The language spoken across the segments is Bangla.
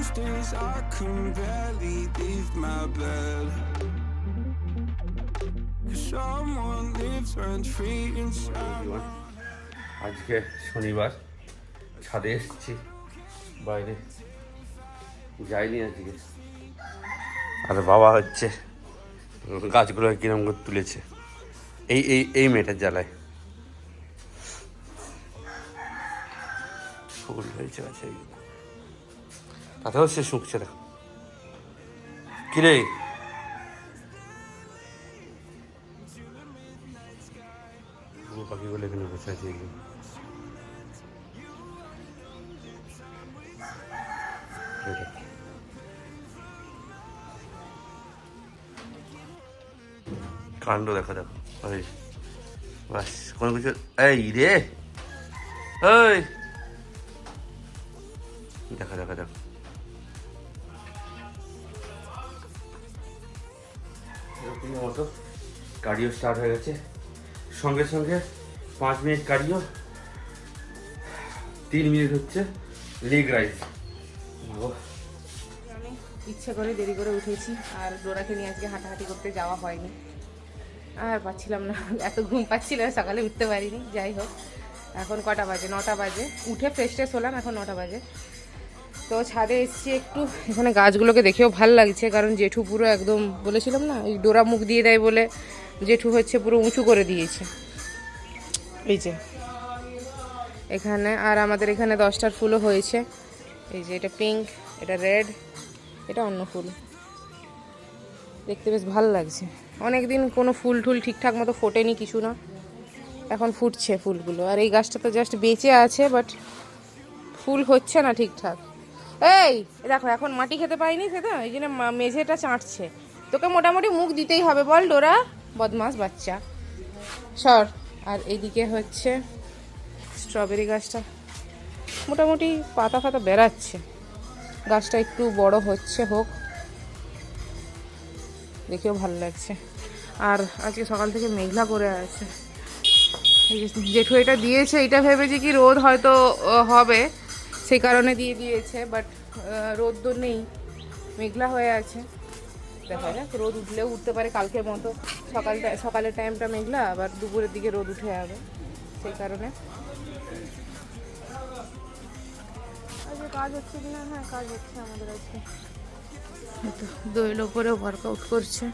most days I can barely leave my bed. আজকে শনিবার, ছাদে এসেছি, বাইরে। যাইনি আজকে। আর বাবা হচ্ছে গাছগুলো কিরম করে তুলেছে। এই এই এই মেয়েটার জ্বালায়। সকল হয়েছে গাছে। তাতেও সে শুকছে দেখো কিরে পাখিগুলো এখানে বসে আছে। কাণ্ড দেখো দেখো ওই বাস কোনো কিছু এই রে ওই দেখা দেখা দেখো এরকমই মতো গাড়িও স্টার্ট হয়ে গেছে। সঙ্গে সঙ্গে পাঁচ মিনিট কার্ডিও তিন মিনিট হচ্ছে লেগ রাইজ আমি ইচ্ছে করে দেরি করে উঠেছি, আর ডোরাকে নিয়ে আজকে হাঁটাহাঁটি করতে যাওয়া হয়নি। আর পাচ্ছিলাম না, এত ঘুম পাচ্ছিল সকালে উঠতে পারিনি, যাই হোক। এখন কটা বাজে? নটা বাজে। উঠে ফ্রেশ ট্রেশ হলাম, এখন নটা বাজে। তো ছাদে এসেছি একটু। এখানে গাছগুলোকে দেখেও ভালো লাগছে, কারণ জেঠু পুরো একদম বলেছিলাম না, এই ডোরা মুখ দিয়ে দেয় বলে জেঠু হচ্ছে পুরো উঁচু করে দিয়েছে। এই যে। এখানে, আর আমাদের এখানে দশটার ফুলও হয়েছে। এই যে, এটা পিঙ্ক, এটা রেড, এটা অন্য ফুল। দেখতে বেশ ভালো লাগছে। অনেক দিন কোনো ফুল টুল ঠিকঠাক মতো ফোটেনি কিছু না। এখন ফুটছে ফুলগুলো। আর এই গাছটা তো জাস্ট বেঁচে আছে, বাট ফুল হচ্ছে না ঠিকঠাক। এই দেখো, এখন মাটি খেতে পাইনি সেটা এই জন্য মেঝেটা চাঁটছে। তোকে মোটামুটি মুখ দিতেই হবে, বল ডোরা, বদমাস বাচ্চা। সর, আর এইদিকে হচ্ছে স্ট্রবেরি গাছটা। মোটামুটি পাতা ফাতা বেরাচ্ছে গাছটা একটু বড় হচ্ছে, হোক। দেখেও ভালো লাগছে। আর আজকে সকাল থেকে মেঘলা করে আছে। যে জেঠু এটা দিয়েছে, এটা ভেবেছি কি রোদ হয়তো হবে। সেই কারণে দিয়ে দিয়েছে বাট রোদ তো নেই মেঘলা হয়ে আছে। দেখা যাক রোদ উঠলেও উঠতে পারে কালকের মতো সকালটা সকালের টাইমটা মেঘলা আবার দুপুরের দিকে রোদ উঠে যাবে সেই কারণে। কাজ হচ্ছে কিনা হ্যাঁ কাজ হচ্ছে আমাদের আজকে। তো দোয়েল ওয়ার্কআউট করছে।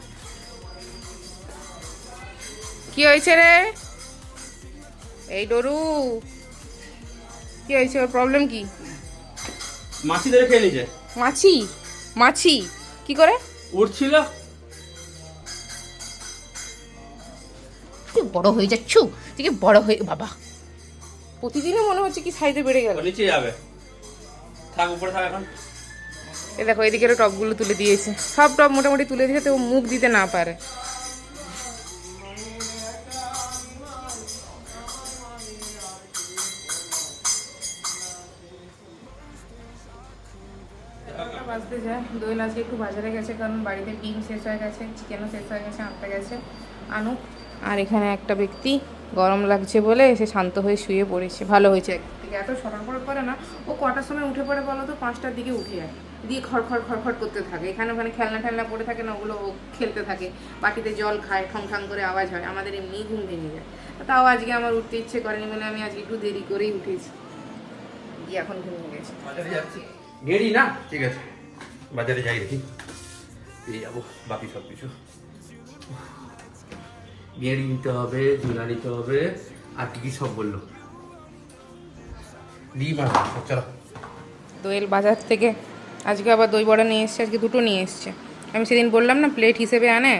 কি হয়েছে রে? এই ডরু কি হয়েছে? ওর প্রবলেম কি? মাছি ধরে খেয়ে নিয়েছে। মাছি? মাছি? কি করে? উঠছিল তুই বড় হয়ে যাচ্ছু? তুই কি বড় হয়ে বাবা। প্রতিদিনই মনে হচ্ছে কি সাইজে বেড়ে গেল। নিচে যাবে। থাক উপরে থাক এখন। এ দেখো এদিকেরও টপগুলো তুলে দিয়েছে। সব টপ মোটামুটি তুলে দিয়েছে তো ও মুখ দিতে না পারে। দোয়েল আজকে একটু বাজারে গেছে কারণ বাড়িতে ডিম শেষ হয়ে গেছে চিকেনও শেষ হয়ে গেছে আনতে গেছে আনুক। আর এখানে একটা ব্যক্তি গরম লাগছে বলে এসে শান্ত হয়ে শুয়ে পড়েছে। ভালো হয়েছে একদিকে। এত সকাল করে পরে না ও কটার সময় উঠে পড়ে বলো তো? পাঁচটার দিকে উঠে যায়। দিয়ে খড়খড় খড়খড় করতে থাকে। এখানে ওখানে খেলনা ঠেলনা পড়ে থাকে না ওগুলো ও খেলতে থাকে। বাটিতে জল খায় ঠং ঠং করে আওয়াজ হয়। আমাদের এমনি ঘুম ভেঙে যায়। তাও আজকে আমার উঠতে ইচ্ছে করেনি বলে আমি আজকে একটু দেরি করেই উঠেছি। দিয়ে এখন ঘুমিয়ে গেছে। গেড়ি না? ঠিক আছে। বাজারে যাই দেখি। পেয়ে যাব বাকি সব কিছু গেড়ি নিতে হবে ঝুলা নিতে হবে আর কি কি সব বলল? চলো। দোয়েল বাজার থেকে। আজকে আবার দই বড়া নিয়ে এসছে আজকে দুটো নিয়ে এসছে। আমি সেদিন বললাম না প্লেট হিসেবে আনে।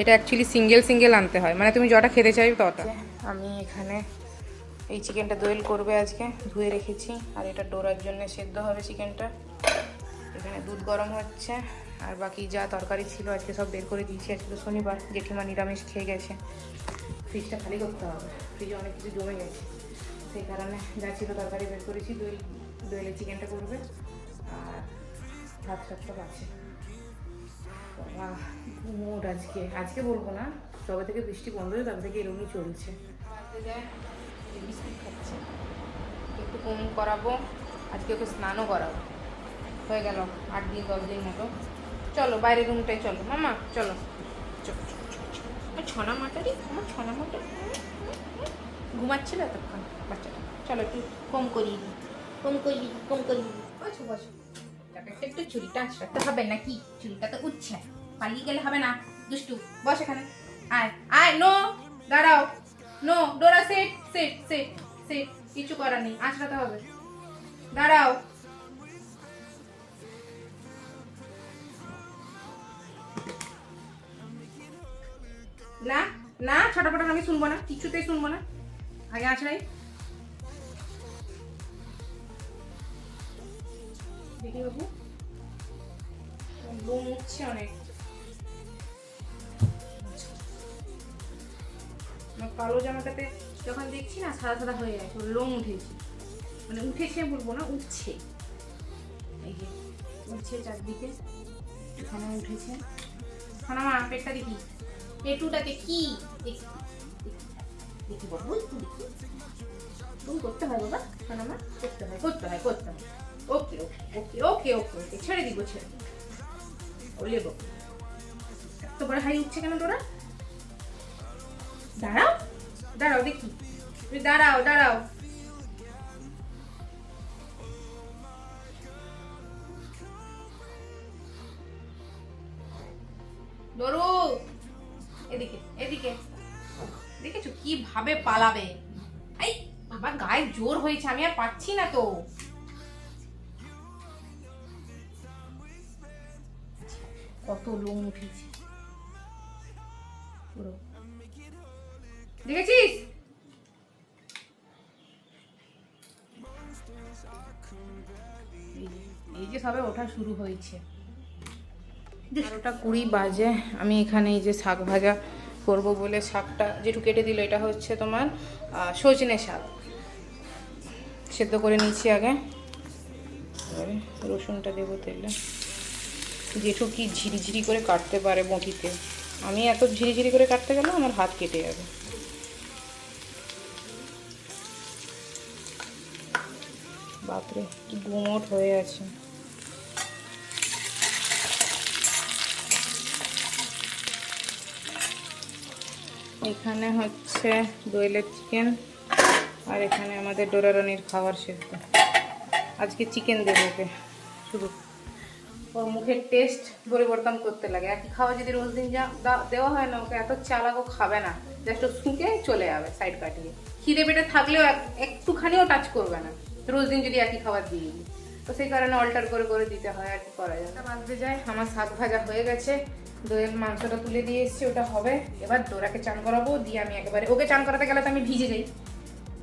এটা অ্যাকচুয়ালি সিঙ্গেল সিঙ্গেল আনতে হয়। মানে তুমি যটা খেতে চাইবে তটা। আমি এখানে এই চিকেনটা দোয়েল করবে আজকে। ধুয়ে রেখেছি। আর এটা ডোরার জন্য সেদ্ধ হবে চিকেনটা এখানে দুধ গরম হচ্ছে, আর বাকি যা তরকারি ছিল আজকে সব বের করে দিয়েছি। আজকে তো শনিবার, জেঠিমা নিরামিষ খেয়ে গেছে। ফ্রিজটা খালি করতে হবে, ফ্রিজে অনেক কিছু জমে গেছে। সেই কারণে যা ছিল তরকারি বের করেছি, দই, দইলে চিকেনটা করবে, আর ভাত টাত সব আছে। আজকে। আজকে বলব না তবে থেকে বৃষ্টি বন্ধ হয়ে তবে থেকে এরকমই চলছে। একটু কম করাবো, আজকে ওকে স্নানও করাবো। হয়ে গেল আট দিন, দশ দিন মতো চলো, বাইরের রুমটাই চলো। মামা, চলো। ছনা মাটারি আমার ছনা মাটারি ঘুমাচ্ছিল এতক্ষণ। বাচ্চাটা। চলো একটু কম করিয়ে দিই কম করিয়ে দিই কম করিয়ে দিই বসো। বসো একটু চুরিটা আঁচড়াতে হবে নাকি? চুরিটা তো উঠছে। পালিয়ে গেলে হবে না। দুষ্টু, বস এখানে। আয় আয়, নো, দাঁড়াও। No, Dora, set set set set. কিছু করার নেই। আঁচড়াতে হবে। দাঁড়াও। না না ছটাপটা আমি শুনব না, কিছুতেই শুনব না। আগে আঁচড়াই দেখি বাবু লোম উঠছে অনেক। আমার কালো জামাটাতে যখন দেখছি না, সাদা সাদা হয়ে ওর লোম উঠেছে। মানে উঠেছে বলব না, উঠছে। উঠছে চারদিকে। এখানে উঠেছে। খানামা পেটটা দেখি পেটুটাকে কি? দেখি দেখি, বাবু তুমি করতে হয় বাবা খানামা করতে হয় করতে হয় করতে হয়। ওকে ওকে ওকে ওকে ওকে ছেড়ে দিব ছেড়ে দিব। ও লেবো এত বড় হাই উঠছে কেন তোরা? দাঁড়াও দাঁড়াও দেখি। দাঁড়াও দাঁড়াও। কীভাবে পালাবে? এই বাবা গায়ে জোর হয়েছে, আমি আর পাচ্ছি না তো। কত লোম উঠেছে। দেখেছিস? এই যে সবে ওঠা শুরু হয়েছে। বারোটা কুড়ি বাজে, আমি এখানে এই যে শাক ভাজা করব বলে শাকটা যেটু কেটে দিল, এটা হচ্ছে তোমার সজনে শাক। সেদ্ধ করে নিচ্ছি আগে। এবারে রসুনটা দেবো তেলে। জেঠু কি ঝিরিঝিরি করে কাটতে পারে বঁটিতে। আমি এত ঝিরিঝিরি করে কাটতে গেলে আমার হাত কেটে যাবে। বাপরে গুমোট হয়ে আছে। এখানে হচ্ছে দইলের চিকেন আর এখানে আমাদের ডোরারানির খাবার সেদ্ধ। আজকে চিকেন দেবো ওকে, শুধু। ওর মুখের টেস্ট পরিবর্তন করতে লাগে। একই খাওয়া যদি রোজ দিন যা দেওয়া হয় না ওকে, এত চালাক ও খাবে না। জাস্ট ও শুকে চলে যাবে সাইড কাটিয়ে। খিদে পেটে থাকলেও এক- একটুখানিও টাচ করবে না। রোজ দিন যদি একই খাবার দিয়ে দিই। তো সেই কারণে অল্টার করে করে দিতে হয় আর কি করা যায়। না বাঁচতে যায়, আমার শাক ভাজা হয়ে গেছে। দইয়ের মাংসটা তুলে দিয়ে এসেছি ওটা হবে। এবার ডোরাকে চান করাবো দিয়ে আমি একেবারে ওকে চান করাতে গেলে তো আমি ভিজে যাই।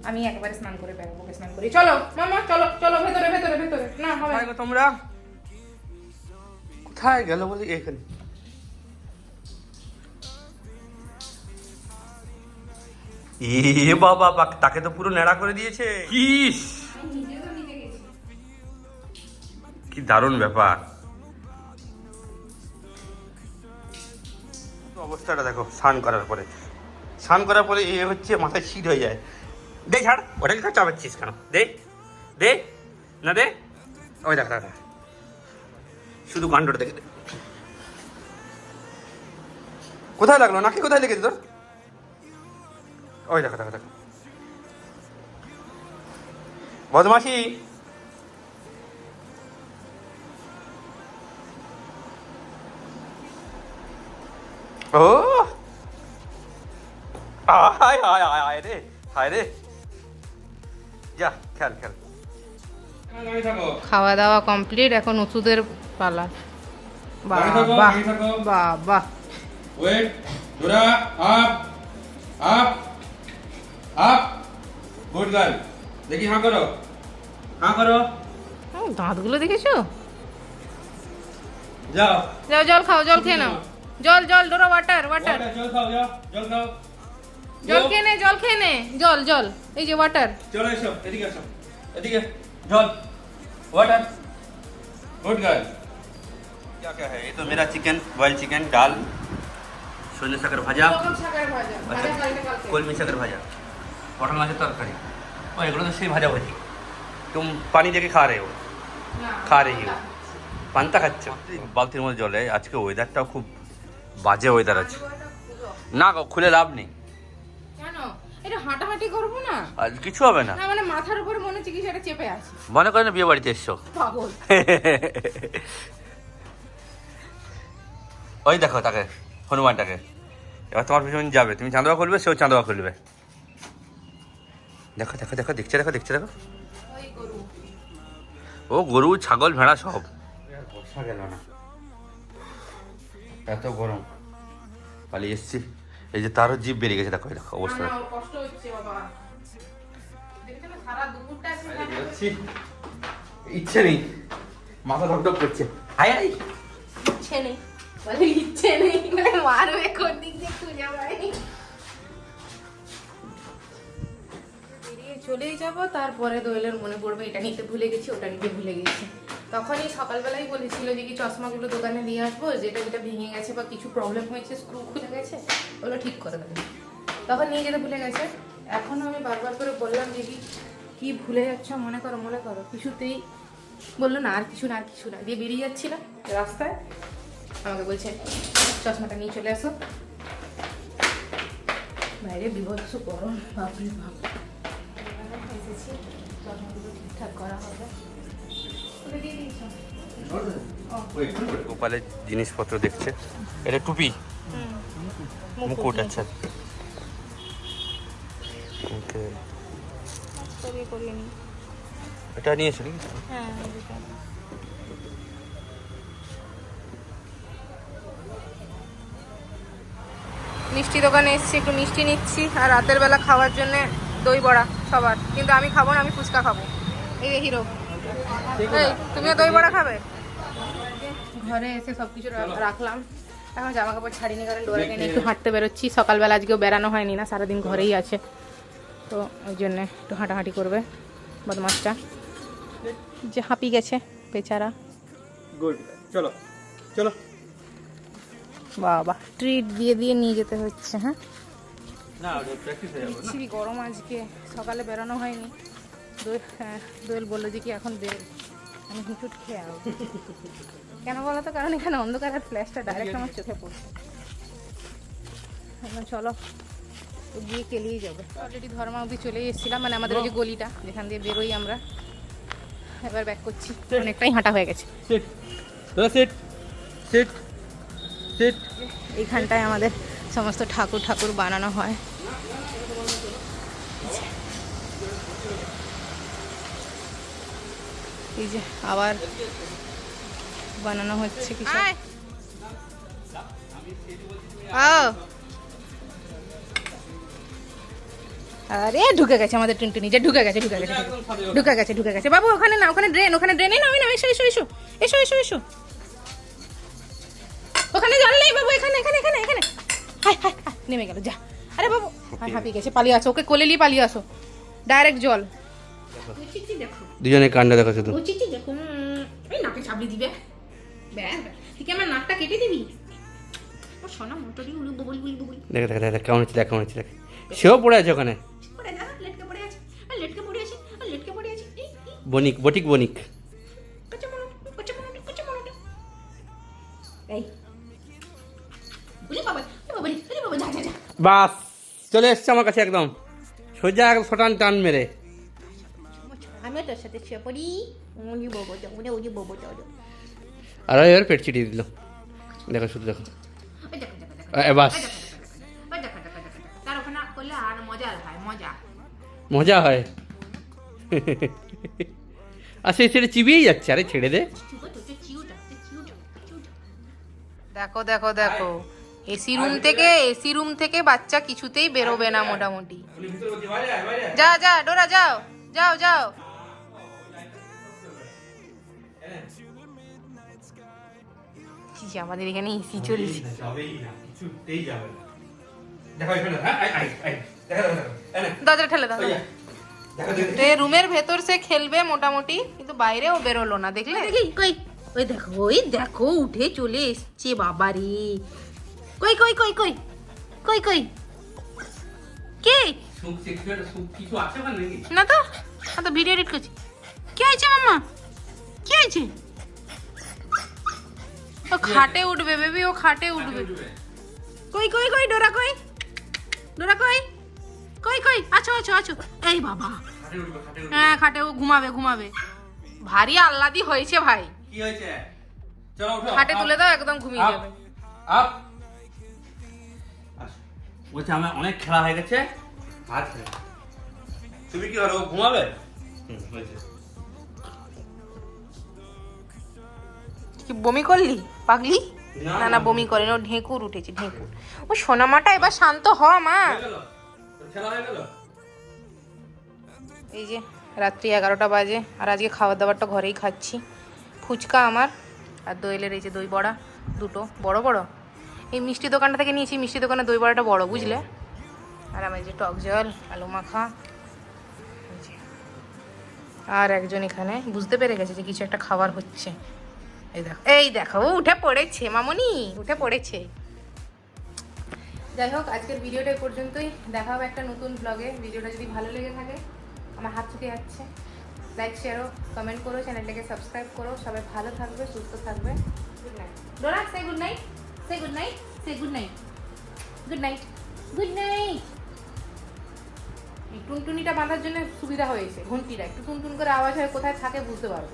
আমি একবারে স্নান করে বেরোবো ওকে স্নান করি চলো মামা চলো চলো ভেতরে ভেতরে ভেতরে। না হবে তোমরা? কোথায় গেল বলে এখানে? এ বাবা তাকে তো পুরো নেড়া করে দিয়েছে। কি দারুণ ব্যাপার। অবস্থাটা দেখো, স্নান করার পরে। স্নান করার পরে এ হচ্ছে মাথায় শীত হয়ে যায়। দে ছাড়, ওটাকে কেন চাপাচ্ছিস কেন? দে দে, না দে। ওই দেখ দেখ। শুধু কাণ্ডটা দেখে। কোথায় লাগল? নাকি কোথায় লেগেছে তোর? ওই দেখো দেখো দেখো। বদমাসি ও হায় হায় হায় হায় রে হায় রে যা খেল খেল। খাওয়া দাওয়া কমপ্লিট এখন ওষুধের পালা. Good girl. দেখি হাঁ করো। হাঁ করো। দাঁতগুলো দেখেছ? যাও। যাও জল খাও জল খেয়ে নাও। জল জল ডোরা ওয়াটার ওয়াটার Water, জল খাও যাও জল খাও জল Go. খেয়ে নে জল খেয়ে নে জল জল এই যে ওয়াটার চলো এসো এদিকে এসো এদিকে জল ওয়াটার গুড গার্ল क्या क्या है ये तो मेरा चिकन बॉयल चिकन दाल सोने सागर भाजा আচ্ছা কলমি শাকের ভাজা পটল মাছের তরকারি ও এগুলো তো সেই ভাজা ভাজি तुम पानी देके खा रहे हो खा रही हो পান্তা খাচ্ছে বালতির মধ্যে জলে আজকে ওয়েদারটাও খুব বাজে ওয়েদার আছে। না গো, খুলে লাভ নেই। কেন? এটা হাঁটাহাঁটি করব না? আর কিছু হবে না। না মানে মাথার উপরে মনে হচ্ছে কি সেটা চেপে আছে। মনে করেন বিয়ে বাড়িতে এসছো। পাগল। ওই দেখো তাকে হনুমানটাকে। এবার তোমার পিছনে যাবে। তুমি চাঁদোয়া খুলবে সেও চাঁদোয়া খুলবে। দেখো দেখো দেখো দেখছে দেখো দেখছে দেখো। ও গরু ছাগল ভেড়া সব। বর্ষা গেল না। এত গরম। পালিয়ে এসছি। এই যে তারও জিভ বেরিয়ে গেছে দেখো দেখো অবস্থা কষ্ট হচ্ছে বাবা। ইচ্ছে নেই। মাথা ধকধক করছে। আয় আয়। ইচ্ছে নেই। বলে ইচ্ছে নেই। মানে মারবে কোন দিক দিয়ে খুঁজে চলেই যাব তারপরে দোয়েলের মনে পড়বে এটা নিতে ভুলে গেছি ওটা নিতে ভুলে গেছি। তখনই সকালবেলাই বলেছিল যে কি চশমাগুলো দোকানে দিয়ে আসব, যেটা যেটা ভেঙে গেছে বা কিছু প্রবলেম হয়েছে স্ক্রু খুলে গেছে, ওগুলো ঠিক করে দেবে। তখন নিয়ে যেতে ভুলে গেছে। এখনও আমি বারবার করে বললাম যে কি কি ভুলে যাচ্ছ, মনে করো মনে করো। কিছুতেই বলল না, আর কিছু না, আর কিছু না। দিয়ে বেরিয়ে যাচ্ছিলাম রাস্তায়। আমাকে বলছে, চশমাটা নিয়ে চলে আসো। বাইরে বিভৎস গরম, বাপরে বাপ। এসেছি, চশমাগুলো ঠিকঠাক করা হবে? গোপালের জিনিসপত্র দেখছে। এটা টুপি? মুকুট আচ্ছা। ওকে। এটা নিয়েছো নাকি? হ্যাঁ মিষ্টি দোকানে এসেছি একটু মিষ্টি নিচ্ছি আর রাতের বেলা খাওয়ার জন্য দই বড়া সবার। কিন্তু আমি খাব না আমি ফুচকা খাব। এই হিরো। তুমিও দই বড়া খাবে? ঘরে এসে সব কিছু রাখলাম। এখন জামা কাপড় ছাড়িনি কারণ ডোরাকে নিয়ে একটু হাঁটতে বেরোচ্ছি। সকালবেলা আজকেও বেরানো হয়নি না সারাদিন ঘরেই আছে। তো ওই জন্যে একটু হাঁটাহাঁটি করবে বদমাসটা। যে হাঁপি গেছে বেচারা। গুড চলো চলো। বাবা ট্রিট দিয়ে দিয়ে নিয়ে যেতে হচ্ছে হ্যাঁ? গরম আজকে। সকালে বেরোনো হয়নি। দোয়েল হ্যাঁ দোয়েল বলল যে কি এখন বের আমি হিঁচুট খেয়ে আসব। কেন বলো তো? কারণ এখানে অন্ধকারের ফ্ল্যাশটা ডাইরেক্ট আমার চোখে পড়ছে। এখন চলো ও গিয়ে কেলিয়ে যাবে। অলরেডি ধর্মা অবধি চলে এসেছিলাম মানে আমাদের ওই যে গলিটা যেখান দিয়ে বেরোই আমরা। এবার ব্যাক করছি অনেকটাই হাঁটা হয়ে গেছে। এইখানটায় আমাদের সমস্ত ঠাকুর ঠাকুর বানানো হয়। এই যে আবার বানানো হচ্ছে ও আরে ঢুকে গেছে আমাদের টুনটুনি। যে ঢুকে গেছে ঢুকে গেছে ঢুকে গেছে ঢুকে গেছে বাবু ওখানে না ওখানে ড্রেন ওখানে ড্রেনে। না না এসো এসো এসো। এসো এসো এসো। ওখানে জল নেই বাবু এখানে এখানে এখানে এখানে। হাই হাই নেমে গেল যা। আরে বাবু হাই হাঁপিয়ে গেছে পালিয়ে আসো। ওকে কোলে নিয়ে পালিয়ে আসো। ডাইরেক্ট জল। দুজনে দেখো। শুধু। দেখো এই নাকে চাবড়ি দিবে। ব্যাস ব্যাস। তুই কি আমার নাকটা কেটে দিবি? ও সোনা মোটরি উলু ববল বুল বুল দেখে দেখে দেখে কেমন হচ্ছে দেখ কেমন হচ্ছে দেখ। সেও পড়ে আছে ওখানে। পড়ে না লেটকে পড়ে আছে। আর লেটকে পড়ে আছে আর লেটকে পড়ে আছে। এই এই। বণিক বটিক যা বাস চলে এসছে আমার কাছে একদম। সোজা একদম শটান টান মেরে। আমিও তোর সাথে শুয়ে পড়ি। যাও উলি উলি বাবা যাও যাও আর ওই এবার পেট চিটিয়ে দিল। দেখো শুধু দেখো। বাস। মজা হয় সেই ছেড়ে চিবিয়েই যাচ্ছে। আরে ছেড়ে দে। দেখো দেখো দেখো। এসি রুম থেকে এসি রুম থেকে বাচ্চা কিছুতেই বেরোবে না মোটামুটি। যা যা ডোরা যাও যাও যাও। আমাদের এখানে এসি চলছে। দরজা ঠেলে দাও রুমের ভেতর সে খেলবে মোটামুটি কিন্তু বাইরেও বেরোলো না দেখলে? দেখি কই? ওই দেখো ওই দেখো উঠে চলে এসছে বাবারে কই কই কই কই? কই কই? কে? কিছু আছে না তো না তো ভিডিও এডিট করছি। কি হয়েছে মাম্মা? হয়েছে ও খাটে উঠবে বেবি ও খাটে উঠবে। কই কই কই ডোরা কই? ডোরা কই? কই কই আছো আছো আছো। এই বাবা। হ্যাঁ খাটে ও ঘুমাবে ঘুমাবে। ভারী আল্লাদি হয়েছে ভাই। কি হয়েছে? চলো উঠো। খাটে তুলে দাও একদম ঘুমিয়ে যাবে। আপ। বলছে আমার অনেক খেলা হয়ে গেছে। আর খেলা। তুমি কি করো ঘুমাবে? হুম, হয়েছে। কি বমি করলি? পাগলি? না, না। বমি করে না ও ঢেকুর উঠেছে ঢেকুর। ও সোনামাটা এবার শান্ত হ মা। এই যে রাত্রি এগারোটা বাজে আর আজকে খাবার দাবারটা ঘরেই খাচ্ছি। ফুচকা আমার আর দইলের এই যে দই বড়া দুটো। বড় বড়? এই মিষ্টি দোকানটা থেকে নিয়েছি মিষ্টি দোকানে দই বড়াটা বড় বুঝলে? আর আমার যে টক জল আলু মাখা আর একজন এখানে বুঝতে পেরে গেছে যে কিছু একটা খাবার হচ্ছে। এই দেখো। ও উঠে পড়েছে, মামনি, উঠে পড়েছে। যাই হোক, আজকের ভিডিওটা পর্যন্তই। দেখা হবে একটা নতুন ব্লগে ভিডিওটা যদি ভালো লেগে থাকে, আমার হাত ছুটে যাচ্ছে। লাইক শেয়ারও কমেন্ট করো চ্যানেলটাকে সাবস্ক্রাইব করো। সবাই ভালো থাকবে, সুস্থ থাকবে। গুড নাইট ডোরা সে গুড নাইট সে গুড নাইট সে good night good night good night টুনটুনিটা বাঁধার জন্য সুবিধা হয়েছে ঘন্টিটা একটু টুনটুন করে আওয়াজ হয়, কোথায় থাকে বুঝতে পারবে